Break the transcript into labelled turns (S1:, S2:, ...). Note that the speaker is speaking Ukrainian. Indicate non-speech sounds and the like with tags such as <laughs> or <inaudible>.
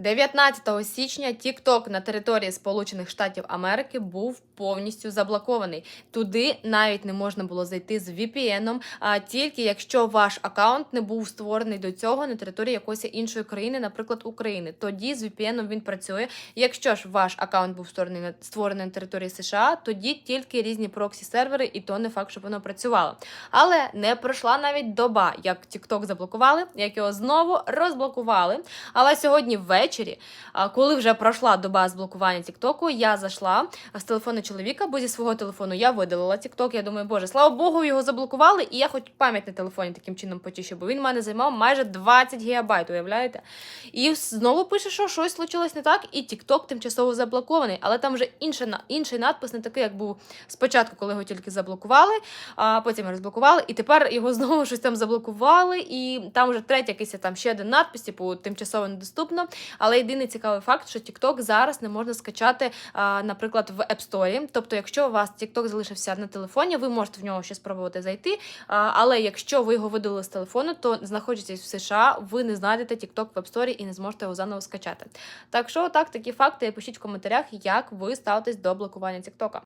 S1: 19 січня TikTok на території Сполучених Штатів Америки був повністю заблокований. Туди навіть не можна було зайти з VPN, а тільки якщо ваш аккаунт не був створений до цього на території якоїсь іншої країни, наприклад, України. Тоді з VPN він працює. Якщо ж ваш аккаунт був створений на створений на території США, тоді тільки різні проксі сервери, і то не факт, щоб воно працювало. Але не пройшла навіть доба, як TikTok заблокували, як його знову розблокували. Але сьогодні ввечері, а, коли вже пройшла доба з блокування Тіктоку, я зайшла з телефону чоловіка, бо зі свого телефону я видалила Тікток. Я думаю, боже, слава Богу, його заблокували, і я хоч пам'ять на телефоні таким чином почищу, бо він в мене займав майже 20 гігабайт, уявляєте? І знову пише, що щось случилось не так, і Тікток тимчасово заблокований. Але там вже інша, інший надпис, не такий, як був спочатку, коли його тільки заблокували, а потім розблокували, і тепер його <laughs> знову щось там заблокували, і там вже третя якийсь там ще один надпис, типу тимчасово недоступно. Але єдиний цікавий факт, що TikTok зараз не можна скачати, наприклад, в App Store. Тобто, якщо у вас TikTok залишився на телефоні, ви можете в нього ще спробувати зайти. Але якщо ви його видали з телефону, то знаходячись в США, ви не знайдете TikTok в App Store і не зможете його заново скачати. Так що так, такі факти пишіть в коментарях, як ви ставитесь до блокування TikTok.